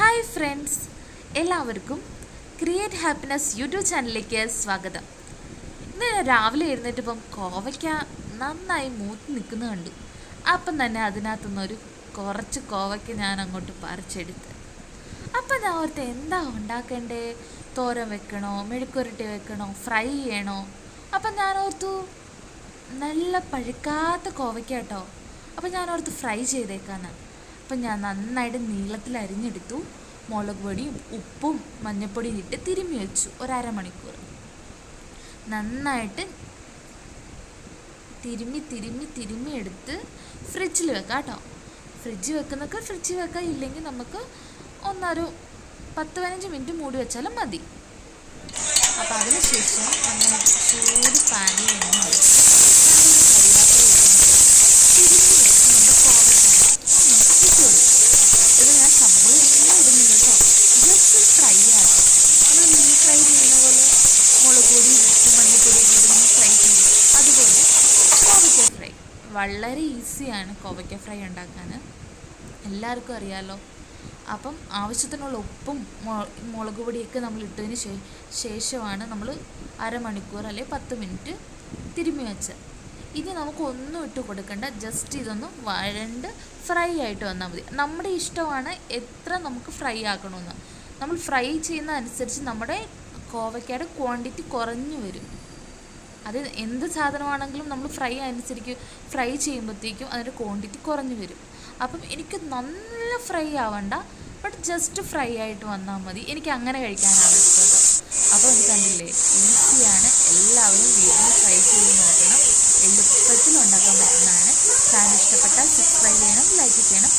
Hi friends എല്ലാവർക്കും create happiness YouTube ചാനലിലേക്ക് സ്വാഗതം. ഇന്ന് രാവിലെ എഴുന്നേറ്റപ്പം കോവയ്ക്ക നന്നായി മൂത്ത് നിൽക്കുന്ന കണ്ടു. അപ്പം തന്നെ അതിനകത്തുനിന്ന് ഒരു കുറച്ച് കോവയ്ക്ക ഞാൻ അങ്ങോട്ട് പറിച്ചെടുത്ത്. അപ്പം ഞാൻ ഓർത്ത് എന്താ ഉണ്ടാക്കണ്ടേ? തോരൻ വെക്കണോ? മെഴുക്കുരുട്ടി വെക്കണോ? ഫ്രൈ ചെയ്യണോ? അപ്പം ഞാൻ ഓർത്തു നല്ല പഴുക്കാത്ത കോവയ്ക്ക കേട്ടോ. അപ്പം ഞാൻ ഓർത്ത് ഫ്രൈ ചെയ്തേക്കാന്ന് അപ്പം ഞാൻ നന്നായിട്ട് നീളത്തിൽ അരിഞ്ഞെടുത്തു. മുളക് പൊടിയും ഉപ്പും മഞ്ഞൾപ്പൊടിയും ഇട്ട് തിരുമ്മി വെച്ചു. ഒരമണിക്കൂർ നന്നായിട്ട് തിരുമ്മി തിരുമ്മി തിരുമ്മി എടുത്ത് ഫ്രിഡ്ജിൽ വെക്കാം കേട്ടോ ഫ്രിഡ്ജിൽ വെക്കുന്നൊക്കെ ഫ്രിഡ്ജിൽ വെക്കാം ഇല്ലെങ്കിൽ നമുക്ക് ഒന്നൊരു പത്ത് പതിനഞ്ച് മിനിറ്റ് മൂടി വെച്ചാലും മതി. അപ്പോൾ അതിന് ശേഷം നമ്മൾ ചൂട് പാനിൽ എണ്ണ ഒഴിച്ച് നല്ലൊരു കരിയാപ്പില ഇട്ട് കൊടുക്കുക ഇത് ഞാൻ സബോള എല്ലാം ഇടുന്നുണ്ട് കേട്ടോ ജസ്റ്റ് ഫ്രൈ ആണ് നമ്മൾ മീൻ ഫ്രൈ ചെയ്യുന്ന പോലെ മുളക് പൊടി ഉപ്പ് മഞ്ഞൾപ്പൊടി ഇട്ട് നമ്മൾ ഫ്രൈ ചെയ്യും അതുപോലെ കോവയ്ക്ക ഫ്രൈ വളരെ ഈസിയാണ് കോവയ്ക്ക ഫ്രൈ ഉണ്ടാക്കാൻ എല്ലാവർക്കും അറിയാമല്ലോ അപ്പം ആവശ്യത്തിനുള്ള ഉപ്പും മുളക് പൊടിയൊക്കെ നമ്മൾ ഇട്ടതിന് ശേഷമാണ് നമ്മൾ അരമണിക്കൂർ അല്ലെങ്കിൽ പത്ത് മിനിറ്റ് തിരുമ്മി വെച്ചത് ഇനി നമുക്ക് ഒന്നും ഇട്ട് കൊടുക്കണ്ട. ജസ്റ്റ് ഇതൊന്ന് വഴണ്ട് ഫ്രൈ ആയിട്ട് വന്നാൽ മതി. നമ്മുടെ ഇഷ്ടമാണ് എത്ര നമുക്ക് ഫ്രൈ ആക്കണമെന്ന്. നമ്മൾ ഫ്രൈ ചെയ്യുന്ന അനുസരിച്ച് നമ്മുടെ കോവയ്ക്കയുടെ ക്വാണ്ടിറ്റി കുറഞ്ഞു വരും. അത് എന്ത് സാധനമാണെങ്കിലും നമ്മൾ ഫ്രൈ അനുസരിച്ച് ഫ്രൈ ചെയ്യുമ്പോഴത്തേക്കും അതിന്റെ ക്വാണ്ടിറ്റി കുറഞ്ഞു വരും. അപ്പം എനിക്ക് നല്ല ഫ്രൈ ആവണ്ട ബട്ട് ജസ്റ്റ് ഫ്രൈ ആയിട്ട് വന്നാൽ മതി. എനിക്ക് അങ്ങനെ കഴിക്കാനാണ് ഇഷ്ടം അപ്പോൾ ഇത് കണ്ടില്ലേ ഈസിയാണ്